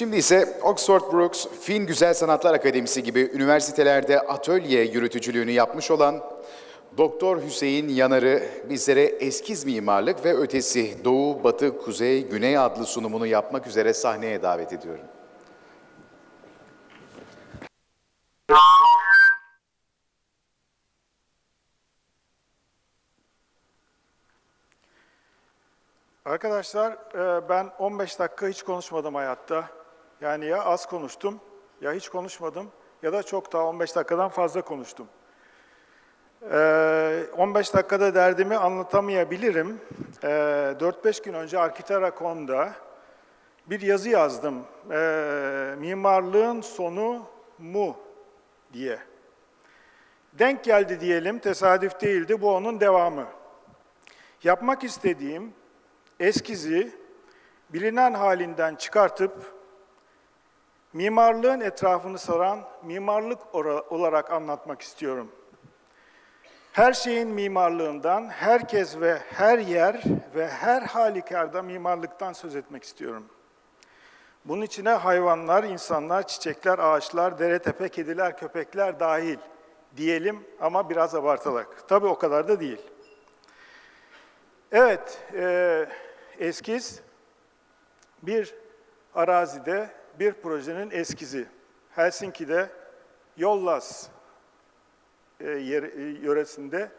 Şimdi ise Oxford Brookes Fin Güzel Sanatlar Akademisi gibi üniversitelerde atölye yürütücülüğünü yapmış olan Doktor Hüseyin Yanar'ı bizlere eskiz mimarlık ve ötesi Doğu, Batı, Kuzey, Güney adlı sunumunu yapmak üzere sahneye davet ediyorum. Arkadaşlar e, ben 15 dakika hiç konuşmadım hayatta. Yani ya az konuştum ya hiç konuşmadım ya da çok daha 15 dakikadan fazla konuştum. E, 15 dakikada derdimi anlatamayabilirim. E, 4-5 gün önce Arkitera.com'da bir yazı yazdım. E, Mimarlığın sonu mu diye. Denk geldi diyelim, tesadüf değildi, bu onun devamı. Yapmak istediğim eskizi bilinen halinden çıkartıp mimarlığın etrafını saran mimarlık olarak anlatmak istiyorum. Her şeyin mimarlığından, herkes ve her yer ve her halükarda mimarlıktan söz etmek istiyorum. Bunun içine hayvanlar, insanlar, çiçekler, ağaçlar, dere tepe, kediler, köpekler dahil diyelim ama biraz abartarak. Tabii o kadar da değil. Evet, e, eskiz bir arazide bir projenin eskizi. Helsinki'de Yollas e, yer- e, yöresinde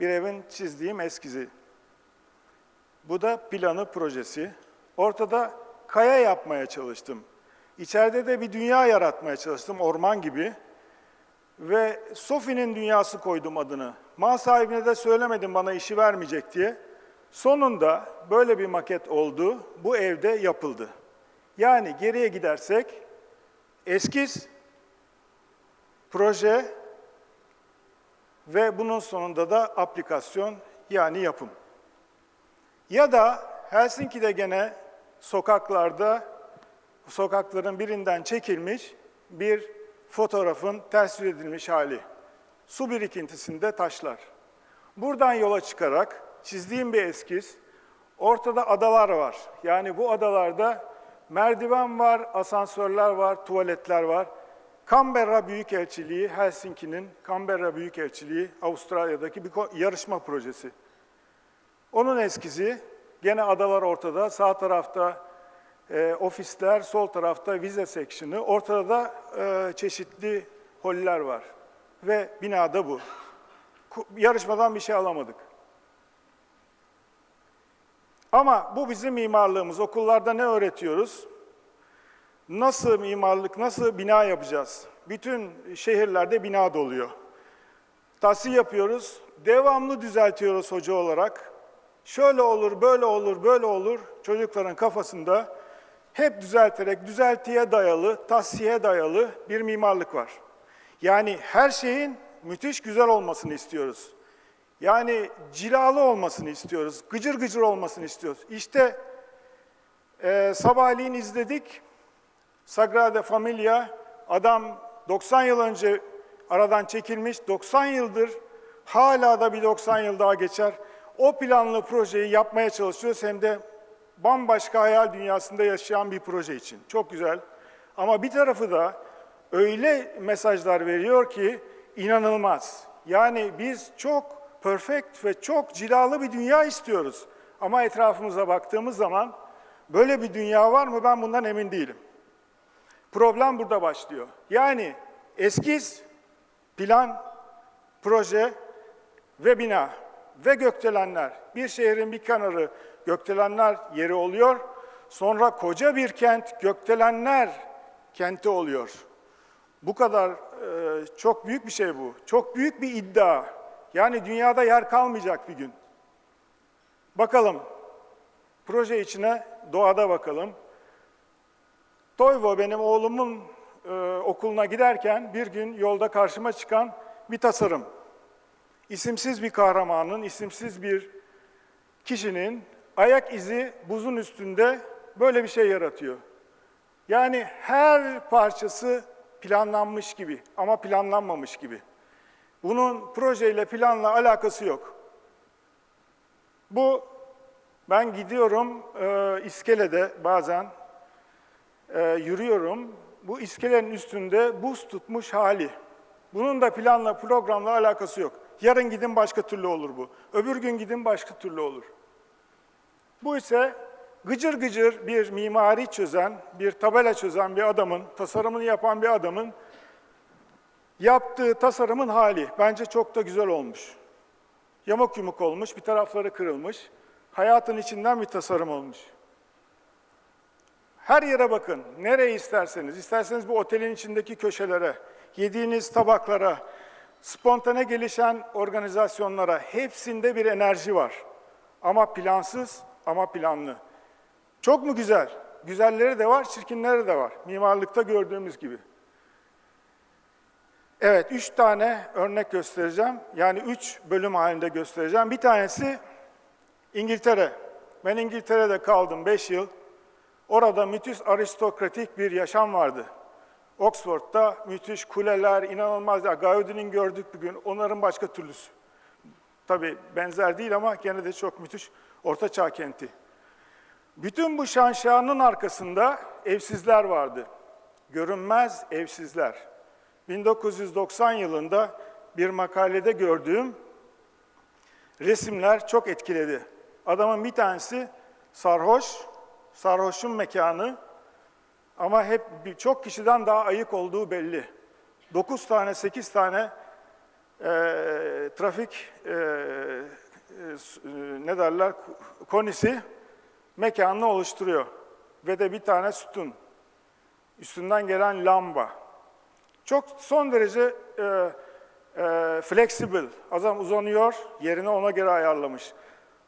bir evin çizdiğim eskizi. Bu da planı projesi. Ortada kaya yapmaya çalıştım. İçeride de bir dünya yaratmaya çalıştım, orman gibi. Ve Sophie'nin dünyası koydum adını. Mal sahibine de söylemedim bana işi vermeyecek diye. Sonunda böyle bir maket oldu, bu evde yapıldı. Yani geriye gidersek, eskiz, proje ve bunun sonunda da aplikasyon yani yapım. Ya da Helsinki'de gene sokaklarda, sokakların birinden çekilmiş bir fotoğrafın tasvir edilmiş hali. Su birikintisinde taşlar. Buradan yola çıkarak çizdiğim bir eskiz, ortada adalar var. Yani bu adalarda merdiven var, asansörler var, tuvaletler var. Canberra Büyükelçiliği, Helsinki'nin Canberra Büyükelçiliği, Avustralya'daki bir yarışma projesi. Onun eskizi, gene adalar ortada, sağ tarafta e, ofisler, sol tarafta vize section'ı, ortada da e, çeşitli holler var. Ve binada bu. Yarışmadan bir şey alamadık. Ama bu bizim mimarlığımız. Okullarda ne öğretiyoruz? Nasıl mimarlık, nasıl bina yapacağız? Bütün şehirlerde bina doluyor. Tahsil yapıyoruz, devamlı düzeltiyoruz hoca olarak. Şöyle olur, böyle olur, böyle olur. Çocukların kafasında hep düzelterek, düzeltiye dayalı, tahsiye dayalı bir mimarlık var. Yani her şeyin müthiş güzel olmasını istiyoruz. Yani cilalı olmasını istiyoruz, gıcır gıcır olmasını istiyoruz. İşte e, sabahleyin izledik, Sagrada Familia, adam 90 yıl önce aradan çekilmiş, 90 yıldır hala da bir 90 yıl daha geçer. O planlı projeyi yapmaya çalışıyoruz hem de bambaşka hayal dünyasında yaşayan bir proje için. Çok güzel. Ama bir tarafı da öyle mesajlar veriyor ki inanılmaz. Yani biz çok perfect ve çok cilalı bir dünya istiyoruz. Ama etrafımıza baktığımız zaman böyle bir dünya var mı ben bundan emin değilim. Problem burada başlıyor. Yani eskiz, plan, proje ve bina ve gökdelenler. Bir şehrin bir kenarı gökdelenler yeri oluyor. Sonra koca bir kent gökdelenler kenti oluyor. Bu kadar e, çok büyük bir şey bu. Çok büyük bir iddia. Yani dünyada yer kalmayacak bir gün. Bakalım. Proje içine doğada bakalım. Toyvo benim oğlumun e, okuluna giderken bir gün yolda karşıma çıkan bir tasarım. İsimsiz bir kahramanın, isimsiz bir kişinin ayak izi buzun üstünde böyle bir şey yaratıyor. Yani her parçası planlanmış gibi ama planlanmamış gibi. Bunun projeyle, planla alakası yok. Bu, ben gidiyorum e, iskelede bazen, e, yürüyorum. Bu iskelenin üstünde buz tutmuş hali. Bunun da planla, programla alakası yok. Yarın gidin başka türlü olur bu. Öbür gün gidin başka türlü olur. Bu ise gıcır gıcır bir mimari çözen, bir tabela çözen bir adamın, tasarımını yapan bir adamın yaptığı tasarımın hali. Bence çok da güzel olmuş. Yamuk yumuk olmuş, bir tarafları kırılmış. Hayatın içinden bir tasarım olmuş. Her yere bakın, nereye isterseniz. isterseniz bu otelin içindeki köşelere, yediğiniz tabaklara, spontane gelişen organizasyonlara hepsinde bir enerji var. Ama plansız ama planlı. Çok mu güzel? Güzelleri de var, çirkinleri de var. Mimarlıkta gördüğümüz gibi. Evet, üç tane örnek göstereceğim. Yani üç bölüm halinde göstereceğim. Bir tanesi İngiltere. Ben İngiltere'de kaldım beş yıl. Orada müthiş aristokratik bir yaşam vardı. Oxford'da müthiş kuleler, inanılmaz. Ya, Gaudi'nin gördük bugün, onların başka türlüsü. Tabii benzer değil ama gene de çok müthiş Orta Çağ kenti. Bütün bu şanşanın arkasında evsizler vardı. Görünmez evsizler. 1990 yılında bir makalede gördüğüm resimler çok etkiledi. Adamın bir tanesi sarhoş, sarhoşun mekanı ama hep çok kişiden daha ayık olduğu belli. 9 tane, 8 tane e, trafik e, e, ne derler konisi mekanını oluşturuyor. Ve de bir tane sütun. Üstünden gelen lamba. Çok son derece e, e, flexible. Adam uzanıyor, yerini ona göre ayarlamış.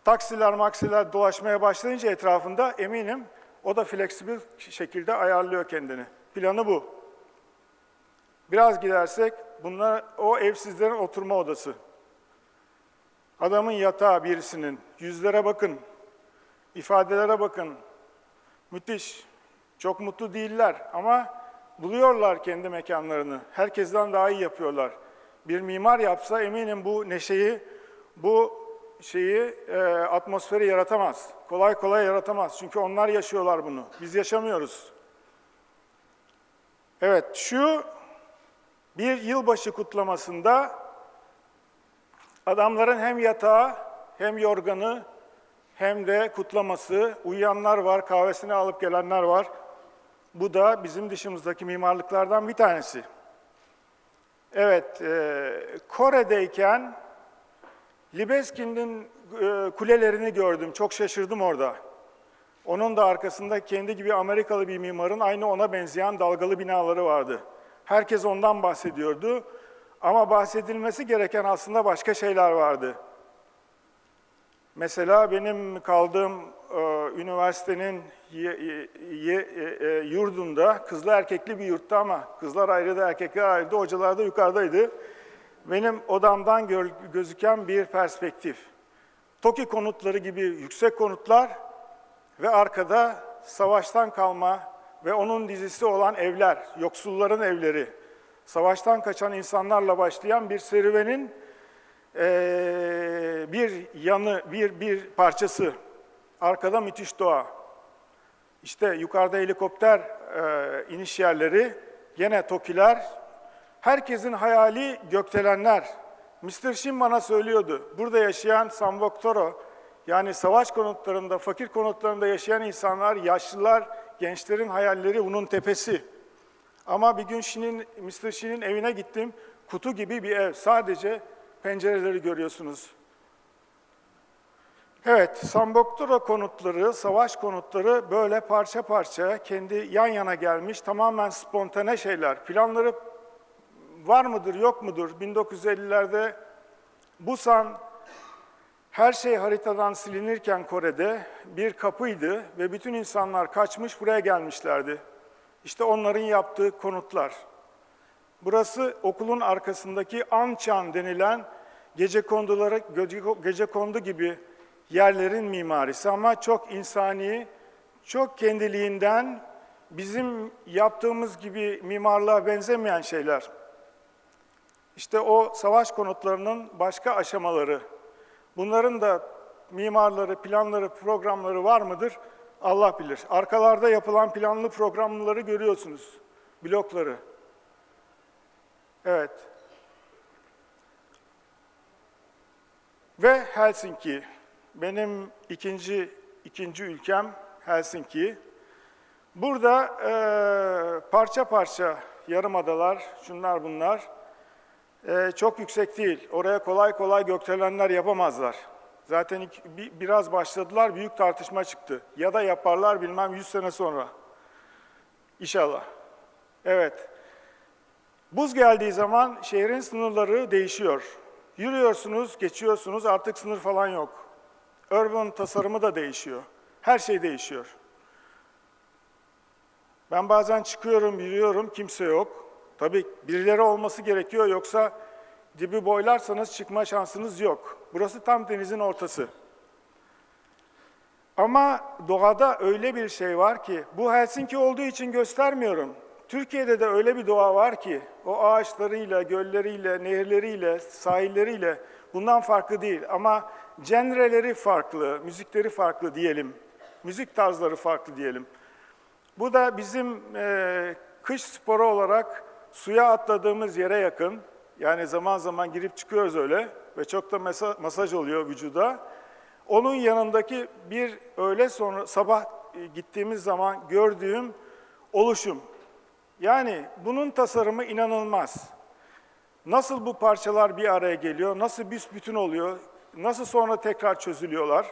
Taksiler maksiler dolaşmaya başlayınca etrafında eminim o da flexible şekilde ayarlıyor kendini. Planı bu. Biraz gidersek bunlar o evsizlerin oturma odası. Adamın yatağı birisinin. Yüzlere bakın. ifadelere bakın. Müthiş. Çok mutlu değiller ama buluyorlar kendi mekanlarını. Herkesten daha iyi yapıyorlar. Bir mimar yapsa eminim bu neşeyi, bu şeyi, e, atmosferi yaratamaz. Kolay kolay yaratamaz. Çünkü onlar yaşıyorlar bunu. Biz yaşamıyoruz. Evet, şu bir yılbaşı kutlamasında adamların hem yatağı, hem yorganı, hem de kutlaması, uyuyanlar var, kahvesini alıp gelenler var. Bu da bizim dışımızdaki mimarlıklardan bir tanesi. Evet, e, Kore'deyken Libeski'nin e, kulelerini gördüm. Çok şaşırdım orada. Onun da arkasında kendi gibi Amerikalı bir mimarın aynı ona benzeyen dalgalı binaları vardı. Herkes ondan bahsediyordu. Ama bahsedilmesi gereken aslında başka şeyler vardı. Mesela benim kaldığım e, üniversitenin yurdunda, kızlı erkekli bir yurtta ama kızlar ayrıydı, erkekler ayrıydı, hocalar da yukarıdaydı. Benim odamdan gözüken bir perspektif. TOKİ konutları gibi yüksek konutlar ve arkada savaştan kalma ve onun dizisi olan evler, yoksulların evleri. Savaştan kaçan insanlarla başlayan bir serüvenin eee, bir yanı, bir, bir parçası. Arkada müthiş doğa. İşte yukarıda helikopter eee, iniş yerleri, gene TOKİ'ler. Herkesin hayali gökdelenler. Mr. Shin bana söylüyordu, burada yaşayan Samboktoro, yani savaş konutlarında, fakir konutlarında yaşayan insanlar, yaşlılar, gençlerin hayalleri bunun tepesi. Ama bir gün Shin'in, Mr. Shin'in evine gittim, kutu gibi bir ev, sadece pencereleri görüyorsunuz. Evet, Samboktoro konutları, savaş konutları böyle parça parça kendi yan yana gelmiş, tamamen spontane şeyler. Planları var mıdır, yok mudur? 1950'lerde Busan her şey haritadan silinirken Kore'de bir kapıydı ve bütün insanlar kaçmış buraya gelmişlerdi. İşte onların yaptığı konutlar. Burası okulun arkasındaki Anchan denilen gece konduları, gece kondu gibi yerlerin mimarisi ama çok insani, çok kendiliğinden bizim yaptığımız gibi mimarlığa benzemeyen şeyler. İşte o savaş konutlarının başka aşamaları. Bunların da mimarları, planları, programları var mıdır? Allah bilir. Arkalarda yapılan planlı programları görüyorsunuz. Blokları. Evet. Ve Helsinki. Benim ikinci ikinci ülkem Helsinki. Burada eee, parça parça yarımadalar, şunlar bunlar. Eee, çok yüksek değil. Oraya kolay kolay gökdelenler yapamazlar. Zaten ilk- bi- biraz başladılar, büyük tartışma çıktı. Ya da yaparlar bilmem 100 sene sonra. İnşallah. Evet. Buz geldiği zaman şehrin sınırları değişiyor. Yürüyorsunuz, geçiyorsunuz, artık sınır falan yok. Urban tasarımı da değişiyor. Her şey değişiyor. Ben bazen çıkıyorum, yürüyorum, kimse yok. Tabii birileri olması gerekiyor, yoksa dibi boylarsanız çıkma şansınız yok. Burası tam denizin ortası. Ama doğada öyle bir şey var ki, bu Helsinki olduğu için göstermiyorum. Türkiye'de de öyle bir doğa var ki, o ağaçlarıyla, gölleriyle, nehirleriyle, sahilleriyle bundan farklı değil. Ama cenreleri farklı, müzikleri farklı diyelim. Müzik tarzları farklı diyelim. Bu da bizim e, kış sporu olarak suya atladığımız yere yakın. Yani zaman zaman girip çıkıyoruz öyle ve çok da mesa- masaj oluyor vücuda. Onun yanındaki bir öğle sonra sabah e, gittiğimiz zaman gördüğüm oluşum. Yani bunun tasarımı inanılmaz. Nasıl bu parçalar bir araya geliyor, nasıl büsbütün oluyor, nasıl sonra tekrar çözülüyorlar.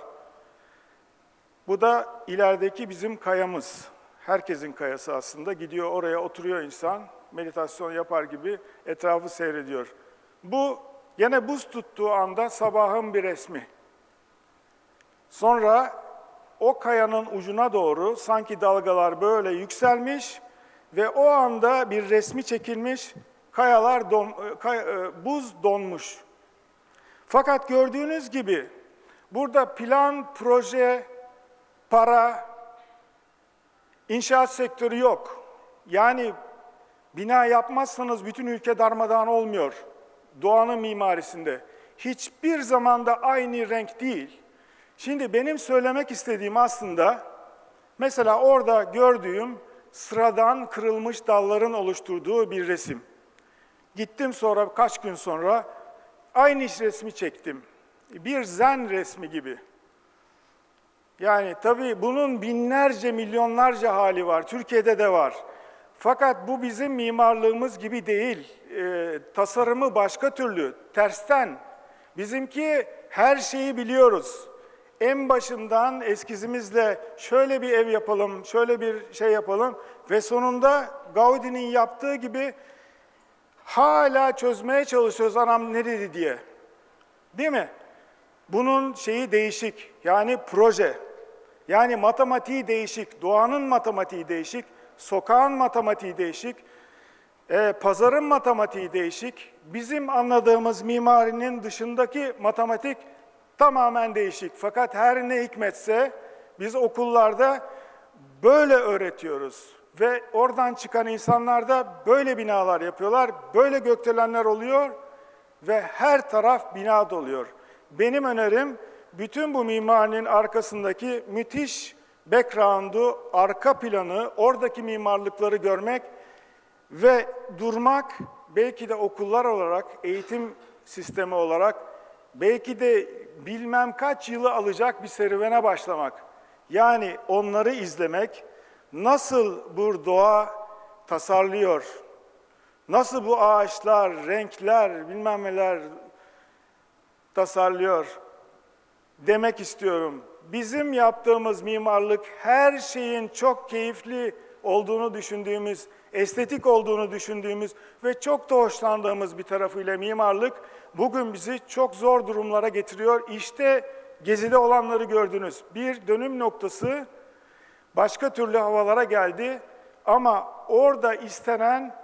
Bu da ilerideki bizim kayamız. Herkesin kayası aslında. Gidiyor oraya oturuyor insan, meditasyon yapar gibi etrafı seyrediyor. Bu yine buz tuttuğu anda sabahın bir resmi. Sonra o kayanın ucuna doğru sanki dalgalar böyle yükselmiş ve o anda bir resmi çekilmiş, kayalar don, kay- e, buz donmuş. Fakat gördüğünüz gibi burada plan, proje, para, inşaat sektörü yok. Yani bina yapmazsanız bütün ülke darmadağın olmuyor. Doğanın mimarisinde. Hiçbir zamanda aynı renk değil. Şimdi benim söylemek istediğim aslında mesela orada gördüğüm sıradan kırılmış dalların oluşturduğu bir resim. Gittim sonra kaç gün sonra aynı resmi çektim. Bir zen resmi gibi. Yani tabii bunun binlerce, milyonlarca hali var. Türkiye'de de var. Fakat bu bizim mimarlığımız gibi değil. Ee, tasarımı başka türlü, tersten. Bizimki her şeyi biliyoruz. En başından eskizimizle şöyle bir ev yapalım, şöyle bir şey yapalım ve sonunda Gaudi'nin yaptığı gibi hala çözmeye çalışıyoruz anam ne dedi diye. Değil mi? Bunun şeyi değişik. Yani proje. Yani matematiği değişik. Doğanın matematiği değişik. Sokağın matematiği değişik. e, pazarın matematiği değişik. Bizim anladığımız mimarinin dışındaki matematik tamamen değişik. Fakat her ne hikmetse biz okullarda böyle öğretiyoruz. Ve oradan çıkan insanlar da böyle binalar yapıyorlar. Böyle gökdelenler oluyor ve her taraf bina doluyor. Benim önerim bütün bu mimarinin arkasındaki müthiş background'u, arka planı, oradaki mimarlıkları görmek ve durmak, belki de okullar olarak, eğitim sistemi olarak, belki de bilmem kaç yılı alacak bir serüvene başlamak. Yani onları izlemek, nasıl bu doğa tasarlıyor, nasıl bu ağaçlar, renkler, bilmem neler tasarlıyor demek istiyorum. Bizim yaptığımız mimarlık her şeyin çok keyifli olduğunu düşündüğümüz, estetik olduğunu düşündüğümüz ve çok da hoşlandığımız bir tarafıyla mimarlık bugün bizi çok zor durumlara getiriyor. İşte gezide olanları gördünüz. Bir dönüm noktası başka türlü havalara geldi ama orada istenen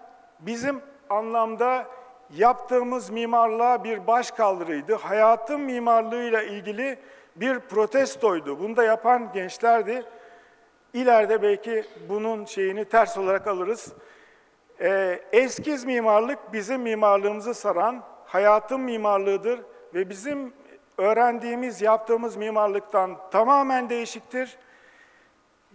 bizim anlamda yaptığımız mimarlığa bir başkaldırıydı. Hayatın mimarlığıyla ilgili bir protestoydu. Bunu da yapan gençlerdi. İleride belki bunun şeyini ters olarak alırız. Ee, eskiz mimarlık bizim mimarlığımızı saran hayatın mimarlığıdır ve bizim öğrendiğimiz, yaptığımız mimarlıktan tamamen değişiktir.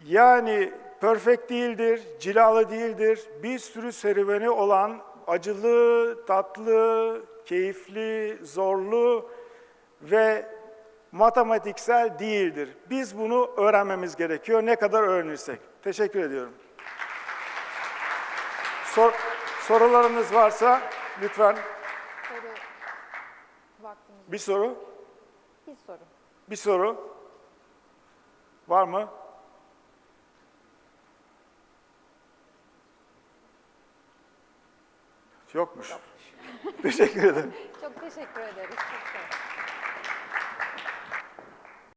Yani perfect değildir, cilalı değildir. Bir sürü serüveni olan acılı, tatlı, keyifli, zorlu ve matematiksel değildir. Biz bunu öğrenmemiz gerekiyor ne kadar öğrenirsek. Teşekkür ediyorum. Sor- sorularınız varsa lütfen Soru vaktimiz bir soru, bir soru. bir soru var mı? Yokmuş. Teşekkür ederim. Çok teşekkür ederiz. Çok.